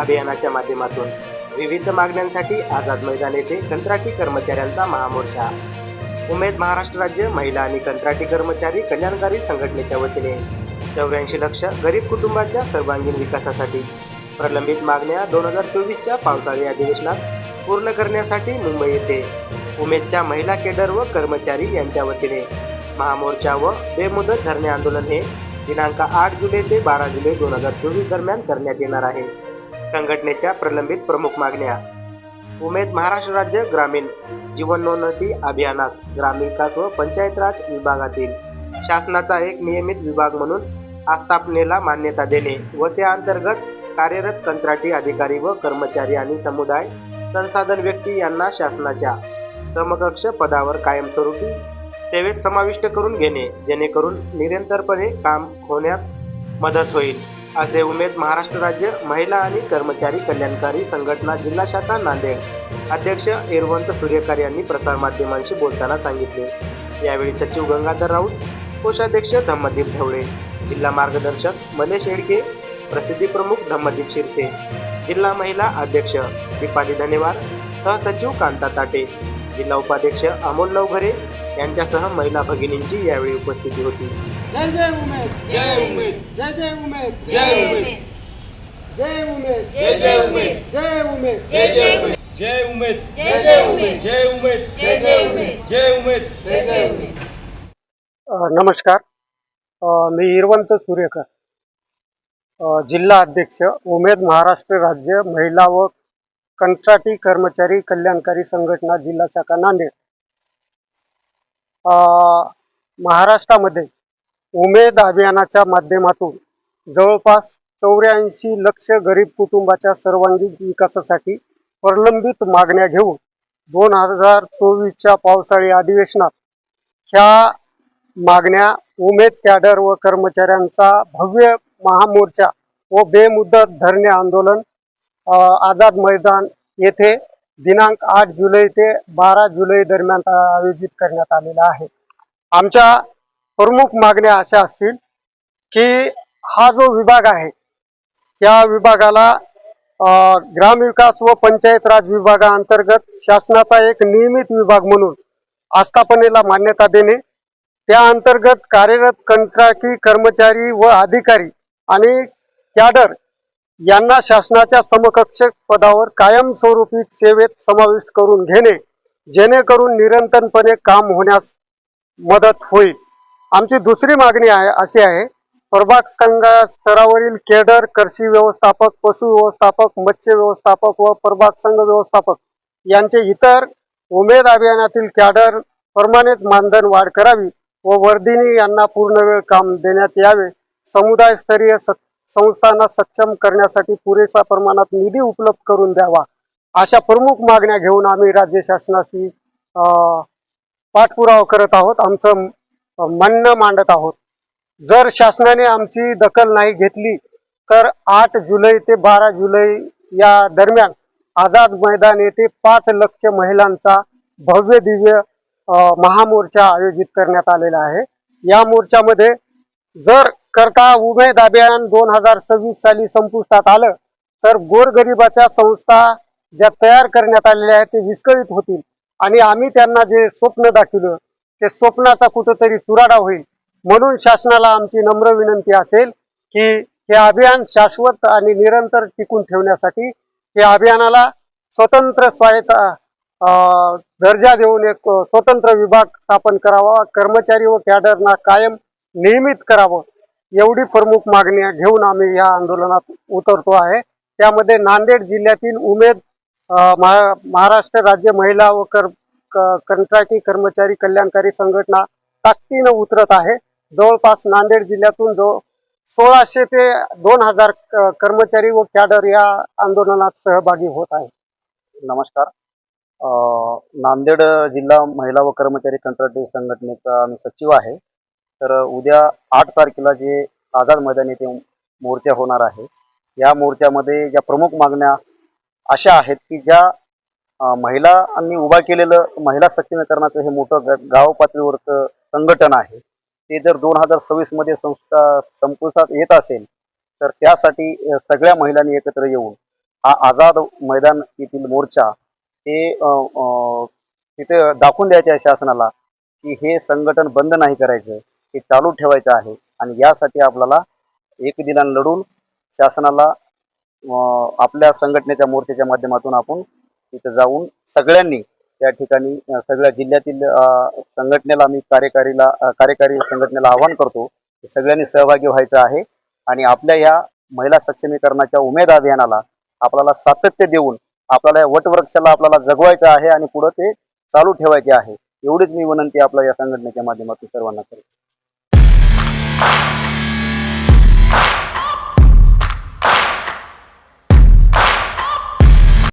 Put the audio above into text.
अभियानाच्या माध्यमातून विविध मागण्यांसाठी आझाद मैदान येथे कंत्राटी कर्मचाऱ्यांचा महामोर्चा. उमेद महाराष्ट्र राज्य महिला आणि कंत्राटी कर्मचारी कल्याणकारी संघटनेच्या वतीने. चौऱ्याऐंशी लक्ष गरीब कुटुंबाच्या सर्वांगीण विकासासाठी. प्रलंबित मागण्या दोन हजार चोवीसच्या पावसाळी अधिवेशनात पूर्ण करण्यासाठी मुंबई येथे. उमेदच्या महिला केडर व कर्मचारी यांच्या वतीने. महामोर्चा व बेमुदत धरणे आंदोलन हे दिनांक आठ जुलै ते बारा जुलै दोन हजार चोवीस दरम्यान करण्यात येणार आहे. संघटनेच्या प्रलंबित प्रमुख मागण्या. उमेद महाराष्ट्र राज्य ग्रामीण जीवनोन्नती अभियानास ग्रामविकास व पंचायत राज विभागातील शासनाचा एक नियमित विभाग म्हणून आस्थापनेला मान्यता देणे व त्या अंतर्गत कार्यरत कंत्राटी अधिकारी व कर्मचारी आणि समुदाय संसाधन व्यक्ती यांना शासनाच्या समकक्ष पदावर कायमस्वरूपी सेवेत समाविष्ट करून घेणे जेणेकरून निरंतरपणे काम होण्यास मदत होईल. असे उमेद महाराष्ट्र राज्य महिला आणि कर्मचारी कल्याणकारी संघटना जिल्हा शाखा नांदेड अध्यक्ष एरवंत सूर्यकर यांनी प्रसारमाध्यमांशी बोलताना सांगितले. यावेळी सचिव गंगाधर राऊत कोषाध्यक्ष धम्मदीप ढवळे जिल्हा मार्गदर्शक मलेश येडके प्रसिद्धी प्रमुख धम्मदीप शिरसे जिल्हा महिला अध्यक्ष दीपाली धनेवार सहसचिव कांता ताटे जिल्हा उपाध्यक्ष अमोल नवघरे यांच्यासह महिला भगिनींची यावेळी उपस्थिती होती जय जय उमेद जय उमेद जय जय उमेद जय उमेद जय उमेद जय जय उमेद जय उमेद जय जय उमेद जय उमेद जय जय उमेद जय उमेद जय जय उमेद जय उमेद जय जय उमेद नमस्कार अ, मी इरवंत सूर्यकर जिल्हा अध्यक्ष उमेद महाराष्ट्र राज्य महिला व कंत्राटी कर्मचारी कल्याणकारी संघटना जिल्हा शाखा नांदेड. महाराष्ट्रामध्ये उमेद अभियानाच्या माध्यमातून जवळपास चौऱ्याऐंशी लक्ष गरीब कुटुंबाच्या सर्वांगीण विकासासाठी प्रलंबित मागण्या घेऊन दोन हजार चोवीसच्या पावसाळी अधिवेशनात ह्या मागण्या उमेद कॅडर व कर्मचाऱ्यांचा भव्य महामोर्चा व बेमुदत धरणे आंदोलन आझाद मैदान येथे दिनांक आठ जुलै ते बारा जुलै दरम्यान आयोजित करण्यात आलेला आहे. आमच्या प्रमुख मागण्या अशा असतील की हा जो विभाग आहे त्या विभागाला ग्रामविकास व पंचायत राज विभागाअंतर्गत शासनाचा एक नियमित विभाग म्हणून आस्थापनेला मान्यता देणे त्या अंतर्गत कार्यरत कंत्राटी कर्मचारी व अधिकारी आणि कॅडर यांना शासनाच्या समकक्ष पदावर कायमस्वरूपी सेवेत समाविष्ट करून घेणे जेणेकरून निरंतरपणे काम होण्यास मदत होईल. आमची दुसरी मागणी आहे अशी आहे प्रभाग संघा स्तरावरील केडर कृषी व्यवस्थापक पशु व्यवस्थापक मत्स्य व्यवस्थापक व प्रभाग संघ व्यवस्थापक यांचे इतर उमेद अभियानातील कॅडर प्रमाणेच मानधन वाढ करावी व वर्धिनी यांना पूर्ण वेळ काम देण्यात यावे. समुदाय स्तरीय संस्थांना सक्षम करण्यासाठी पुरेशा प्रमाणात निधी उपलब्ध करून द्यावा. अशा प्रमुख मागण्या घेऊन आम्ही राज्य शासनाशी पाठपुरावा करत आहोत. आमचं म्हणणं मांडत आहोत. जर शासनाने आमची दखल नाही घेतली तर आठ जुलै ते बारा जुलै या दरम्यान आझाद मैदान येथे पाच लक्ष महिलांचा भव्य दिव्य महामोर्चा आयोजित करण्यात आलेला आहे. या मोर्चामध्ये जर करता उमेद अभियान दोन हजार सव्वीस साली संपुष्टात आलं तर गोरगरिबाच्या संस्था ज्या तयार करण्यात आलेल्या आहेत ते विस्कळीत होतील. आणि आम्ही त्यांना जे स्वप्न दाखवलं ते स्वप्नाचा कुठंतरी चुराडा होईल. म्हणून शासनाला आमची नम्र विनंती असेल की हे अभियान शाश्वत आणि निरंतर टिकून ठेवण्यासाठी हे अभियानाला स्वतंत्र स्वायत्त दर्जा देऊन एक स्वतंत्र विभाग स्थापन करावा. कर्मचारी व कॅडरना कायम नियमित करावं. एवढी प्रमुख मागणी घेऊन आम्ही या आंदोलनात उतरतो आहे. त्यामध्ये नांदेड जिल्ह्यातील उमेद महा- महाराष्ट्र राज्य महिला व कर क- कंत्राटी कर्मचारी कल्याणकारी संघटना ताकदीनं उतरत आहे. जवळपास नांदेड जिल्ह्यातून जो सोळाशे ते दोन हजार कर्मचारी व कॅडर या आंदोलनात सहभागी होत आहे नमस्कार. नांदेड जिल्हा महिला व कर्मचारी कंत्राटी संघटनेचा मी सचिव आहे. तर उद्या आठ तारखेला जे आझाद मैदान येथे मोर्चा होणार आहे या मोर्चामध्ये ज्या प्रमुख मागण्या अशा आहेत की ज्या महिलांनी उभा केलेलं महिला सक्षमीकरणाचं हे मोठं ग- गाव पातळीवरचं संघटन आहे ते जर दोन हजार सव्वीसमध्ये संस्था संपुष्टात येत असेल तर त्यासाठी सगळ्या महिलांनी एकत्र येऊन हा आझाद मैदान येथील मोर्चा हे तिथे दाखवून द्यायचे आहे शासनाला की हे संघटन बंद नाही करायचं. हे चालू ठेवायचं आहे. आणि यासाठी आपल्याला एक दिनान लढून शासनाला आपल्या संघटनेच्या मोर्चाच्या माध्यमातून आपण तिथं जाऊन सगळ्यांनी त्या ठिकाणी सगळ्या जिल्ह्यातील संघटनेला मी कार्यकारीला कार्यकारी संघटनेला आवाहन करतो की सगळ्यांनी सहभागी व्हायचं आहे. आणि आपल्या या महिला सक्षमीकरणाच्या उमेद अभियानाला आपल्याला सातत्य देऊन आपल्याला या वटवृक्षाला आपल्याला जगवायचं आहे आणि पुढं ते चालू ठेवायचे आहे. एवढीच मी विनंती आपल्या या संघटनेच्या माध्यमातून सर्वांना करतो